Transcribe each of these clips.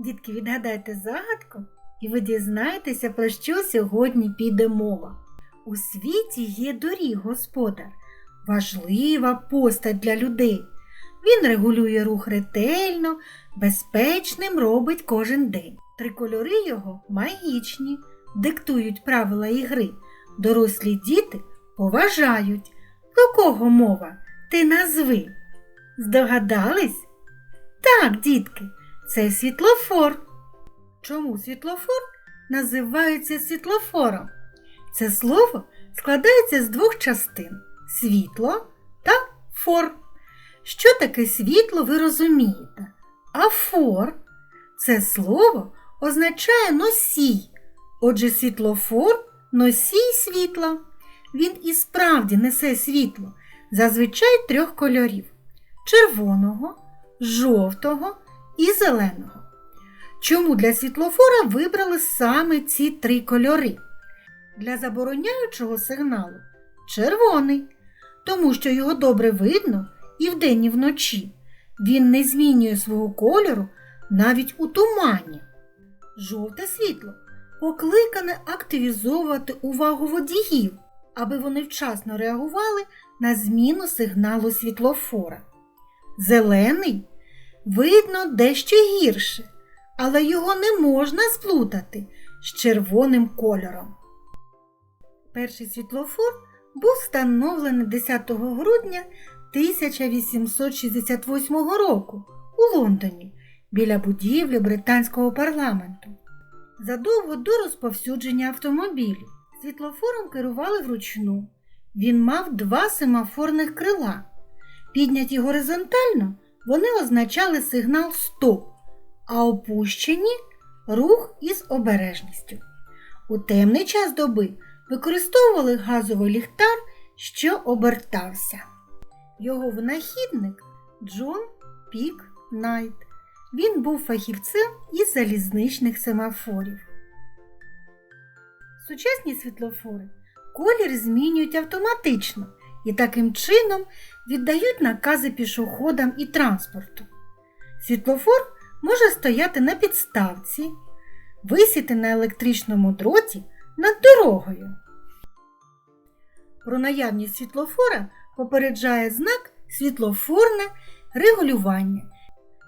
Дітки, відгадайте загадку, і ви дізнаєтеся, про що сьогодні піде мова. У світі є доріг господар, важлива постать для людей. Він регулює рух ретельно, безпечним робить кожен день. Три кольори його магічні, диктують правила ігри. Дорослі діти поважають. Про кого мова? Ти назви. Здогадались? Так, дітки, це світлофор. Чому світлофор називається світлофором? Це слово складається з двох частин світло та фор. Що таке світло, ви розумієте? А фор це слово означає носій. Отже, світлофор носій світла. Він і справді несе світло, зазвичай трьох кольорів червоного, жовтого і зеленого. Чому для світлофора вибрали саме ці три кольори? Для забороняючого сигналу червоний, тому що його добре видно і вдень, і вночі. Він не змінює свого кольору навіть у тумані. Жовте світло покликане активізовувати увагу водіїв, аби вони вчасно реагували на зміну сигналу світлофора. Зелений видно дещо гірше, але його не можна сплутати з червоним кольором. Перший світлофор був встановлений 10 грудня 1868 року у Лондоні біля будівлі британського парламенту. Задовго до розповсюдження автомобілів світлофором керували вручну. Він мав два семафорних крила. Підняті горизонтально, вони означали сигнал стоп, а опущені рух із обережністю. У темний час доби використовували газовий ліхтар, що обертався. Його винахідник Джон Пік Найт. Він був фахівцем із залізничних семафорів. Сучасні світлофори колір змінюють автоматично і таким чином віддають накази пішоходам і транспорту. Світлофор може стояти на підставці, висіти на електричному дроті над дорогою. Про наявність світлофора попереджає знак світлофорне регулювання.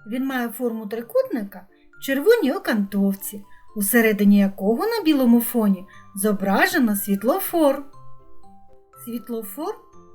Він має форму трикутника в червоній окантовці, усередині якого на білому фоні зображено світлофор. Світлофор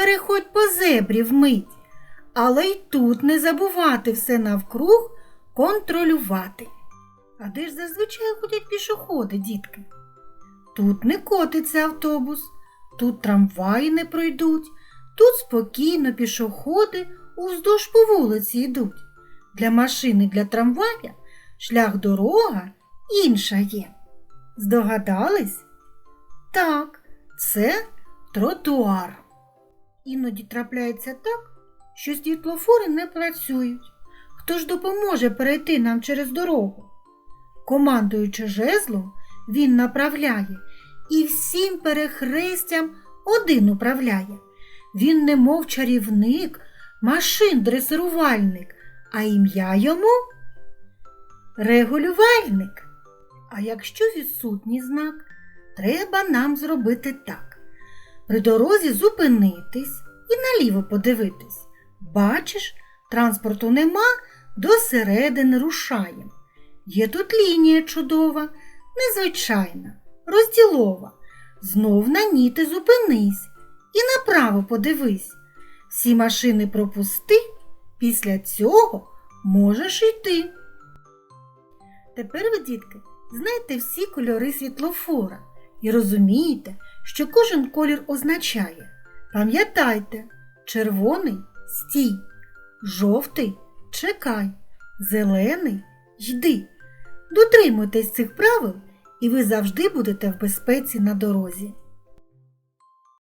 переходь по зебрі вмить. Але й тут не забувати все навкруг контролювати. А де ж зазвичай ходять пішоходи, дітки? Тут не котиться автобус, тут трамваї не пройдуть, тут спокійно пішоходи уздовж по вулиці йдуть. Для машини, для трамвая шлях дорога інша є. Здогадались? Так, це тротуар. Іноді трапляється так, що світлофори не працюють. Хто ж допоможе перейти нам через дорогу? Командуючи жезлом, він направляє і всім перехрестям один управляє. Він немов чарівник, машин дресирувальник, а ім'я йому регулювальник. А якщо відсутній знак, треба нам зробити так. При дорозі зупинитись і наліво подивитись. Бачиш, транспорту нема, до середини рушаєм. Є тут лінія чудова, незвичайна, розділова. Знов на ній ти зупинись і направо подивись. Всі машини пропусти, після цього можеш йти. Тепер ви, дітки, знаєте всі кольори світлофора і розумієте, що кожен колір означає. Пам'ятайте, червоний стій, жовтий чекай, зелений йди. Дотримуйтесь цих правил, і ви завжди будете в безпеці на дорозі.